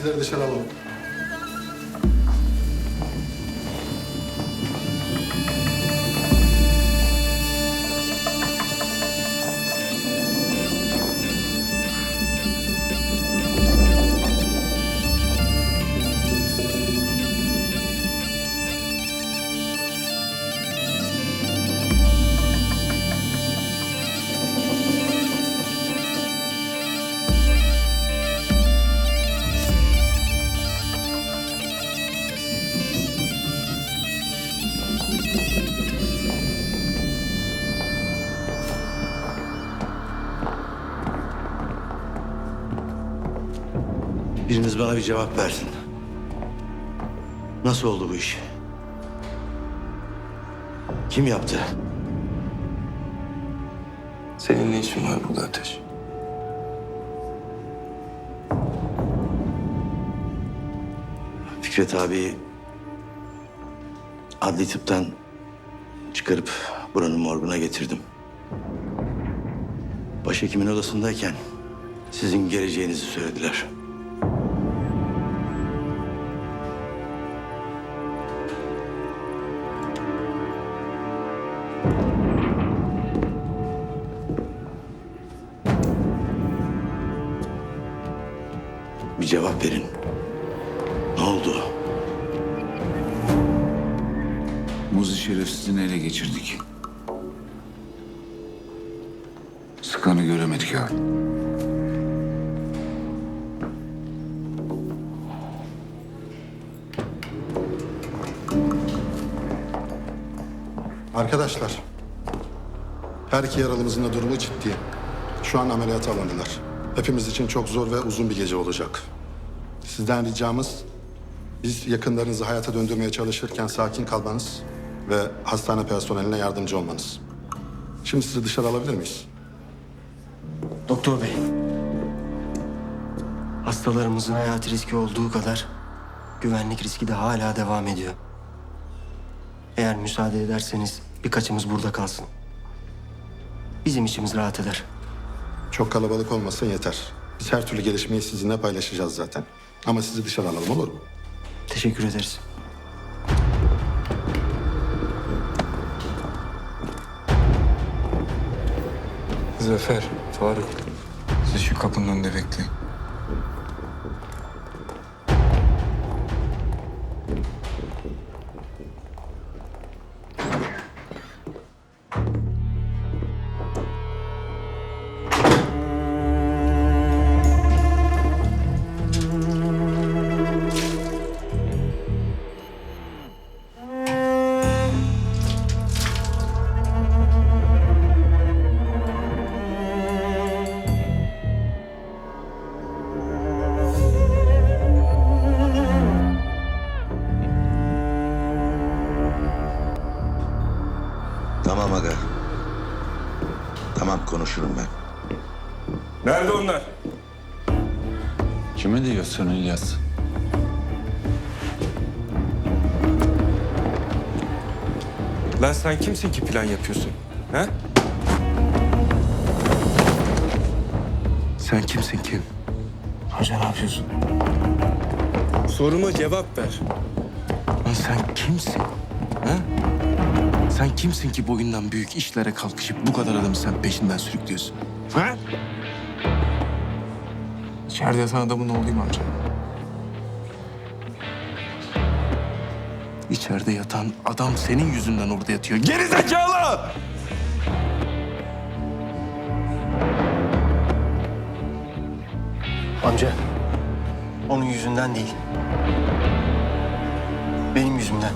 Arkadaşlar sizleri dışarı alalım. Biriniz bana bir cevap versin. Nasıl oldu bu iş? Kim yaptı? Senin ne işin var burada Ateş? Fikret abi adli tıptan çıkarıp buranın morguna getirdim. Başhekimin odasındayken sizin geleceğinizi söylediler. Cevap verin. Ne oldu? Muzi şerefsizini ele geçirdik. Sıkanı göremedik abi. Arkadaşlar, her iki yaralımızın da durumu ciddi. Şu an ameliyata alındılar. Hepimiz için çok zor ve uzun bir gece olacak. Sizden ricamız, biz yakınlarınızı hayata döndürmeye çalışırken sakin kalmanız ve hastane personeline yardımcı olmanız. Şimdi sizi dışarı alabilir miyiz? Doktor bey. Hastalarımızın hayati riski olduğu kadar güvenlik riski de hala devam ediyor. Eğer müsaade ederseniz birkaçımız burada kalsın. Bizim içimiz rahat eder. Çok kalabalık olmasın yeter. Biz her türlü gelişmeyi sizinle paylaşacağız zaten. Ama sizi dışarı alalım olur mu? Teşekkür ederiz. Zafer, Faruk. Siz şu kapının önünde bekleyin. Konuşurum ben. Nerede onlar? Kime diyorsun İlyas? Lan sen kimsin ki plan yapıyorsun? Ha? Sen kimsin kim? Hoca ne yapıyorsun? Soruma cevap ver. Lan sen kimsin? Ha? Sen kimsin ki boyundan büyük işlere kalkışıp bu kadar adamı sen peşinden sürüklüyorsun? Ha? İçeride yatan adamın oğluyum amca. İçeride yatan adam senin yüzünden orada yatıyor. Geri zekalı! Amca. Onun yüzünden değil. Benim yüzümden.